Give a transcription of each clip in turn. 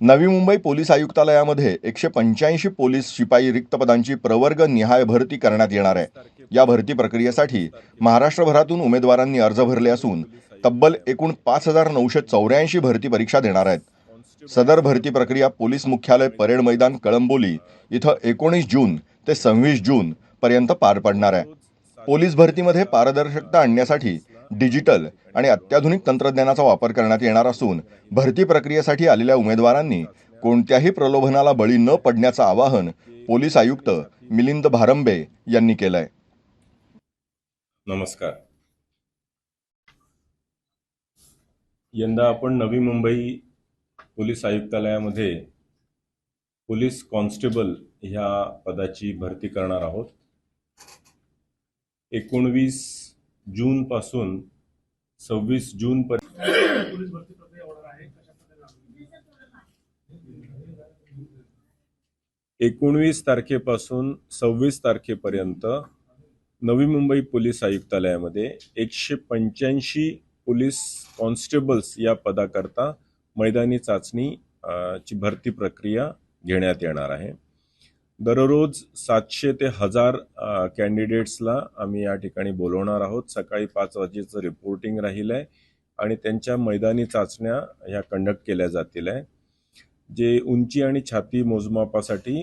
नवी मुंबई पोलीस आयुक्तालयामध्ये एकशे पंच्याऐंशी पोलीस शिपाई रिक्त पदांची प्रवर्ग निहाय भरती करण्यात येणार आहे. या भरती प्रक्रियेसाठी महाराष्ट्रभरातून उमेदवारांनी अर्ज भरले असून तब्बल एकूण पाच हजार नऊशे चौऱ्याऐंशी भरती परीक्षा देणार आहेत. सदर भरती प्रक्रिया पोलीस मुख्यालय परेड मैदान कळंबोली इथं एकोणीस जून ते सव्वीस जून पर्यंत पार पडणार आहे. पोलीस भरतीमध्ये पारदर्शकता आणण्यासाठी डिजिटल आणि अत्याधुनिक तंत्रज्ञानाचा वापर करण्यात येणार असून भरती प्रक्रियेसाठी आलेल्या उमेदवारांनी कोणत्याही प्रलोभनाला बळी न पडण्याचं आवाहन पोलीस आयुक्त मिलिंद भारंबे यांनी केलंय. नमस्कार. यंदा आपण नवी मुंबई पोलीस आयुक्तालयामध्ये पोलीस कॉन्स्टेबल ह्या पदाची भरती करणार आहोत. एकोणवीस जून पासून सव्वीस जून पर्यंत एकोणवीस तारखेपासून सव्वीस तारखेपर्यंत नवी मुंबई पोलीस आयुक्तालयामध्ये एकशे पंच्याऐंशी पोलीस कॉन्स्टेबल्स या पदाकरता मैदानी चाचणी ची भरती प्रक्रिया घेण्यात येणार आहे. दररोज सातशे ते हजार कॅन्डिडेट्सला आम्ही या ठिकाणी बोलवणार आहोत. सकाळी पाच वाजेचं रिपोर्टिंग राहील आहे आणि त्यांच्या मैदानी चाचण्या ह्या कंडक्ट केल्या जातील आहे. जे उंची आणि छाती मोजमापासाठी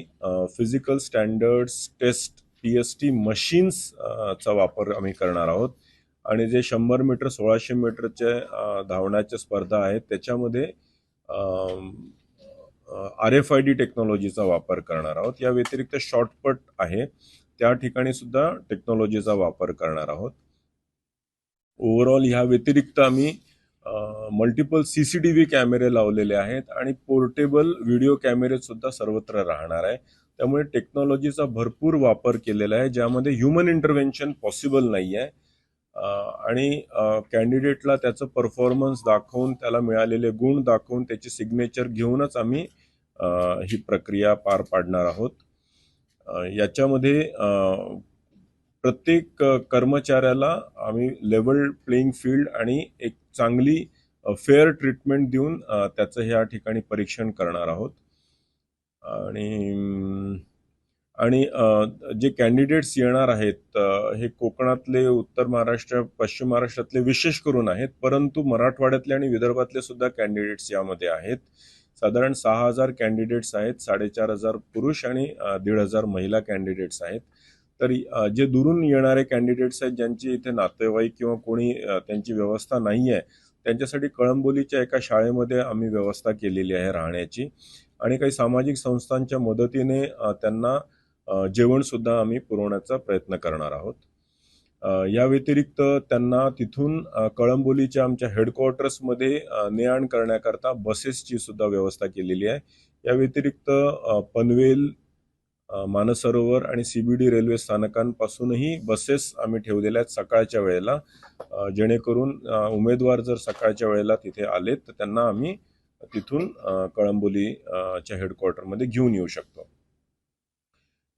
physical standards test P S T machines चा वापर आम्ही करणार आहोत. आणि जे शंभर मीटर सोळाशे मीटरचे धावण्याच्या स्पर्धा आहेत त्याच्यामध्ये आर एफ आय डी टेक्नॉलॉजीचा वापर करणार आहोत. या व्यतिरिक्त शॉर्टपट आहे. त्या ठिकाणी सुद्धा टेक्नॉलॉजीचा वापर करणार आहोत. ओव्हरऑल ह्या व्यतिरिक्त आम्ही multiple C C T V कॅमेरे लावलेले आहेत आणि पोर्टेबल व्हिडिओ कॅमेरे सुद्धा सर्वत्र राहणार आहे. त्यामुळे टेक्नॉलॉजीचा भरपूर वापर केलेला आहे. ज्यामध्ये ह्युमन इंटरव्हेन्शन पॉसिबल नाही आहे आणि कॅन्डिडेटला त्याचं परफॉर्मन्स दाखवून त्याला मिळालेले गुण दाखवून त्याची सिग्नेचर घेऊनच आम्ही ही प्रक्रिया पार पाडणार आहोत. याच्यामध्ये प्रत्येक कर्मचाऱ्याला आम्ही लेवल प्लेइंग फील्ड आणि एक चांगली फेअर ट्रीटमेंट देऊन त्याचं ह्या ठिकाणी परीक्षण करणार आहोत. आणि आणि जे कॅन्डिडेट्स येणार आहेत हे कोकणातले उत्तर महाराष्ट्र पश्चिम महाराष्ट्रातले विशेष करून आहेत परंतु मराठवाड्यातले आणि विदर्भातले सुद्धा कॅन्डिडेट्स यामध्ये आहेत. साधारण सहा हजार कॅन्डिडेट्स आहेत साडेचार हजार पुरुष आणि दीड हजार महिला कॅन्डिडेट्स आहेत. तर जे दुरून येणारे कॅन्डिडेट्स आहेत ज्यांची इथे नातेवाईक किंवा कोणी त्यांची व्यवस्था नाही आहे त्यांच्यासाठी कळंबोलीच्या एका शाळेमध्ये आम्ही व्यवस्था केलेली आहे राहण्याची. आणि काही सामाजिक संस्थांच्या मदतीने त्यांना जेवणसुद्धा आम्ही पुरवण्याचा प्रयत्न करणार आहोत. या व्यतिरिक्त त्यांना तिथून कळंबोलीच्या आमच्या हेडक्वार्टर्समध्ये ने आण करण्याकरता बसेसची सुद्धा व्यवस्था केलेली आहे. या व्यतिरिक्त पनवेल मानसरोवर आणि सीबीडी रेल्वे स्थानकांपासूनही बसेस आम्ही ठेवलेल्या आहेत सकाळच्या वेळेला. जेणेकरून उमेदवार जर सकाळच्या वेळेला तिथे आले तर त्यांना आम्ही तिथून कळंबोलीच्या हेडक्वार्टरमध्ये घेऊन येऊ शकतो.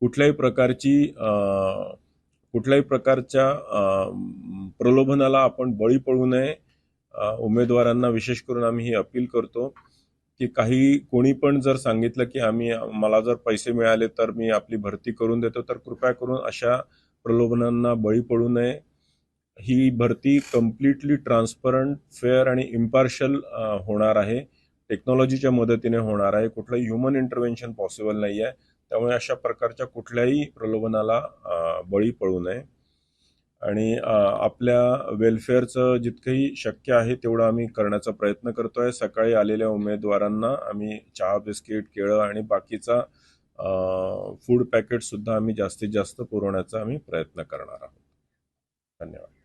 कुठल्याही प्रकारची कुठल्याही प्रकारच्या प्रलोभनाला आपण बळी पडू नये. उमेदवारांना विशेष करून आम्ही ही अपील करतो की काही कोणी पण जर सांगितलं की आम्ही मला जर पैसे मिळाले तर मी आपली भरती करून देतो तर कृपया करून अशा प्रलोभनांना बळी पडू नये. ही भरती कम्प्लिटली ट्रान्सपरंट फेअर आणि इम्पार्शल होणार आहे. टेक्नॉलॉजीच्या मदतीने होणार आहे. कुठलं ह्युमन इंटरव्हेन्शन पॉसिबल नाही आहे त्यामुळे अशा प्रकारच्या कुठल्याही प्रलोभनाला बळी पडू नये. आणि आपल्या वेलफेअरचं जितकंही शक्य आहे तेवढं आम्ही करण्याचा प्रयत्न करतो आहे सकाळी आलेल्या उमेदवारांना आम्ही चहा बिस्किट केळं आणि बाकीचा फूड पॅकेटसुद्धा आम्ही जास्तीत जास्त पुरवण्याचा आम्ही प्रयत्न करणार आहोत. धन्यवाद.